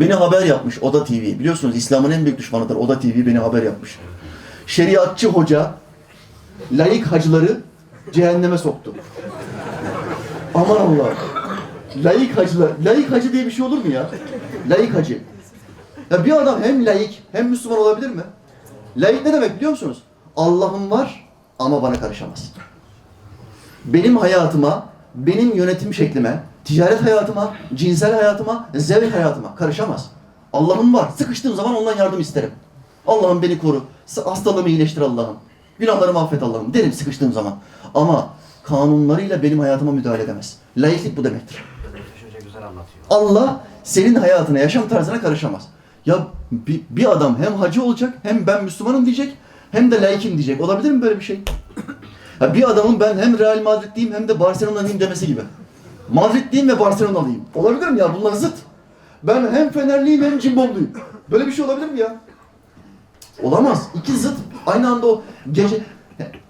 Beni haber yapmış Oda TV. Biliyorsunuz İslam'ın en büyük düşmanıdır. Oda TV beni haber yapmış. Şeriatçı hoca layık hacıları cehenneme soktu. Aman Allah. Layık hacılar. Layık hacı diye bir şey olur mu ya? Layık hacı. Ya bir adam hem layık hem Müslüman olabilir mi? Layık ne demek biliyor musunuz? Allah'ım var ama bana karışamaz. Benim hayatıma, benim yönetim şeklime, ticaret hayatıma, cinsel hayatıma, zevk hayatıma karışamaz. Allah'ım var. Sıkıştığım zaman ondan yardım isterim. Allah'ım beni koru. Hastalığımı iyileştir Allah'ım. Günahlarımı affet Allah'ım derim sıkıştığım zaman. Ama kanunlarıyla benim hayatıma müdahale edemez. Layıklık bu demektir. Allah senin hayatına, yaşam tarzına karışamaz. Ya bir, bir adam hem hacı olacak, hem ben Müslümanım diyecek, hem de laikim diyecek. Olabilir mi böyle bir şey? Ya bir adamın ben hem Real Madridliyim hem de Barcelona'lıyım demesi gibi. Madridliyim ve Barcelona'lıyım. Olabilir mi ya? Bunlar zıt. Ben hem Fenerliyim hem Cimbomluyum. Böyle bir şey olabilir mi ya? Olamaz. İki zıt aynı anda o gece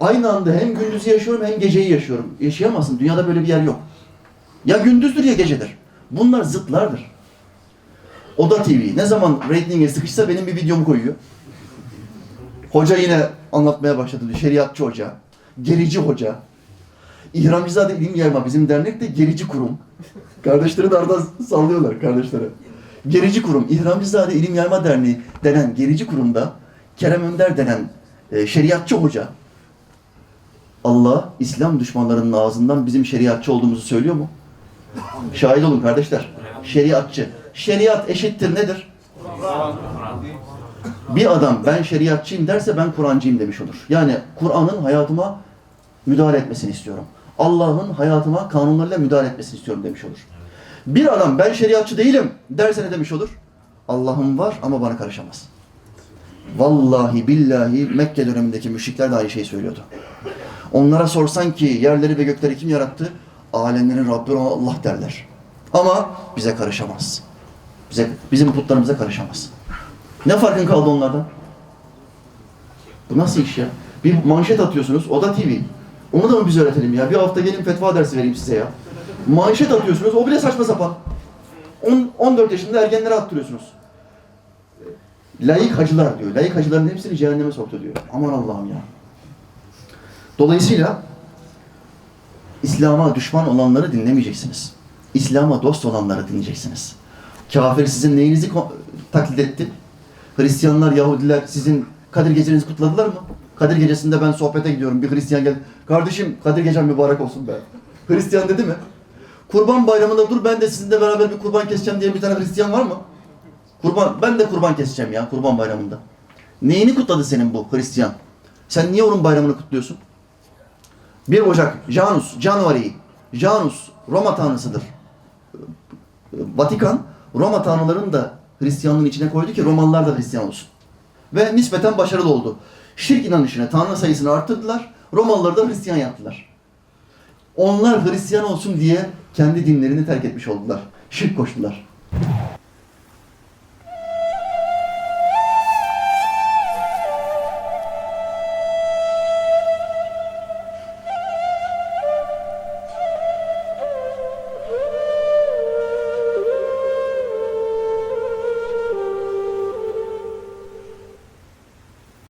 aynı anda hem gündüzü yaşıyorum hem geceyi yaşıyorum. Yaşayamazsın. Dünyada böyle bir yer yok. Ya gündüzdür ya gecedir. Bunlar zıtlardır. Oda TV ne zaman reytinge sıkışsa benim bir videomu koyuyor. Hoca yine anlatmaya başladı. Şeriatçı hoca, gerici hoca. İhramcızade İlim Yayma bizim dernekte gerici kurum. Kardeşleri de aradan sallıyorlar kardeşleri. Gerici kurum, İhramcızade İlim Yayma Derneği denen gerici kurumda Kerem Önder denen e, şeriatçı hoca Allah İslam düşmanlarının ağzından bizim şeriatçı olduğumuzu söylüyor mu? Şahit olun kardeşler. Şeriatçı. Şeriat eşittir nedir? Bir adam ben şeriatçıyım derse ben Kur'ancıyım demiş olur. Yani Kur'an'ın hayatıma müdahale etmesini istiyorum. Allah'ın hayatıma kanunlarıyla müdahale etmesini istiyorum demiş olur. Bir adam ben şeriatçı değilim derse ne demiş olur? Allah'ım var ama bana karışamaz. Vallahi billahi Mekke dönemindeki müşrikler de aynı şeyi söylüyordu. Onlara sorsan ki yerleri ve gökleri kim yarattı? Alemlerin Rabbi olan Allah derler. Ama bize karışamaz. Bize, bizim putlarımıza karışamaz. Ne farkın kaldı onlardan? Bu nasıl iş ya? Bir manşet atıyorsunuz, o da TV. Onu da mı biz öğretelim ya? Bir hafta gelin fetva dersi vereyim size ya. Manşet atıyorsunuz, o bile saçma sapan. 10, 14 yaşında ergenlere attırıyorsunuz. Layık hacılar diyor. Layık hacıların hepsini cehenneme soktu diyor. Aman Allah'ım ya. Dolayısıyla İslam'a düşman olanları dinlemeyeceksiniz. İslam'a dost olanları dinleyeceksiniz. Kafir sizin neyinizi taklit etti? Hristiyanlar, Yahudiler sizin Kadir gecenizi kutladılar mı? Kadir gecesinde ben sohbete gidiyorum. Bir Hristiyan geldi. Kardeşim Kadir gecen mübarek olsun be. Hristiyan dedi mi? Kurban bayramında dur ben de sizinle beraber bir kurban keseceğim diye bir tane Hristiyan var mı? Kurban, ben de kurban keseceğim ya kurban bayramında. Neyini kutladı senin bu Hristiyan? Sen niye onun bayramını kutluyorsun? 1 Ocak, Janus, January, Janus Roma tanrısıdır. Vatikan Roma tanrılarını da Hristiyanlığın içine koydu ki Romalılar da Hristiyan olsun. Ve nispeten başarılı oldu. Şirk inanışını, tanrı sayısını arttırdılar. Romalıları da Hristiyan yaptılar. Onlar Hristiyan olsun diye kendi dinlerini terk etmiş oldular. Şirk koştular.